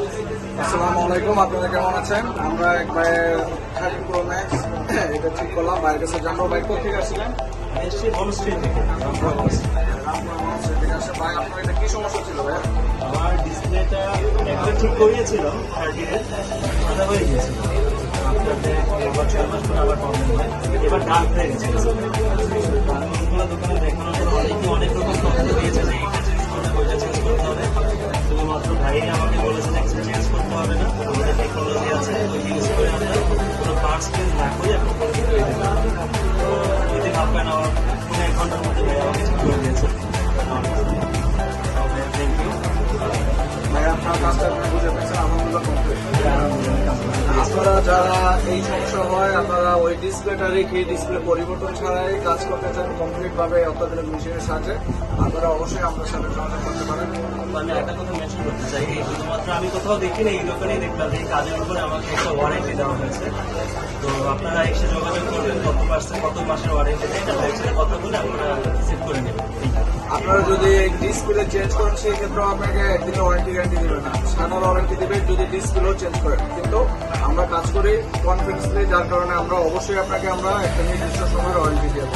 আসসালামু আলাইকুম, আপনারা কেমন আছেন? আমরা একবার থার্টি প্রো ম্যাক্স, এটা ঠিক করলাম। বাইরের কাছে জানব বাইক কোথেকে আসছিলেন? ভাই আপনার এটা কি সমস্যা ছিল ভাই আমার ডিসপ্লেটা একটা ঠিক করিয়েছিলাম থার্টি সাদা হয়ে গিয়েছিল এবার ডার্ক হয়ে গেছে দেখানোর অনেকে রকম তথ্য দিয়েছে চেঞ্জ করতে হবে। শুধুমাত্র ভাই আমাকে কোনো পার্টস চেঞ্জ না করে আপনি করে দিতে পারবেন তো উইদিন আপনারা যারা এই সমস্যা হয়, আপনারা ওই ডিসপ্লেটা রেখে ডিসপ্লে পরিবর্তন ছাড়াই কাজ করতে চান কমপ্লিট ভাবে অত্যাধুনিক মেশিনের সাহায্যে, আপনারা অবশ্যই আপনার সাথে যোগাযোগ করতে পারেন। আমি একটা কথা মেনশন করতে চাই, এই শুধুমাত্র আমি কোথাও দেখিনি এই দোকানেই দেখলাম এই কাজের উপরে আমাকে একটা ওয়ারেন্টি দেওয়া হয়েছে। তো আপনারা এসে যোগাযোগ করবেন, কত পার্সেন্ট কত মাসের ওয়ারেন্টি দেয় এটা কথা বলে আপনারা আপনারা যদি ডিসপ্লে চেঞ্জ করেন সেই ক্ষেত্রে আপনাকে একদিনের ওয়ারেন্টি গ্যারান্টি দেবে না। সানার ওয়ারেন্টি দেবে যদি ডিসপ্লেও চেঞ্জ করেন। কিন্তু আমরা কাজ করি কনফিডেন্সলি যার কারণে আমরা অবশ্যই আপনাকে আমরা একটা নির্দিষ্ট সময়ের ওয়ারেন্টি দেবো।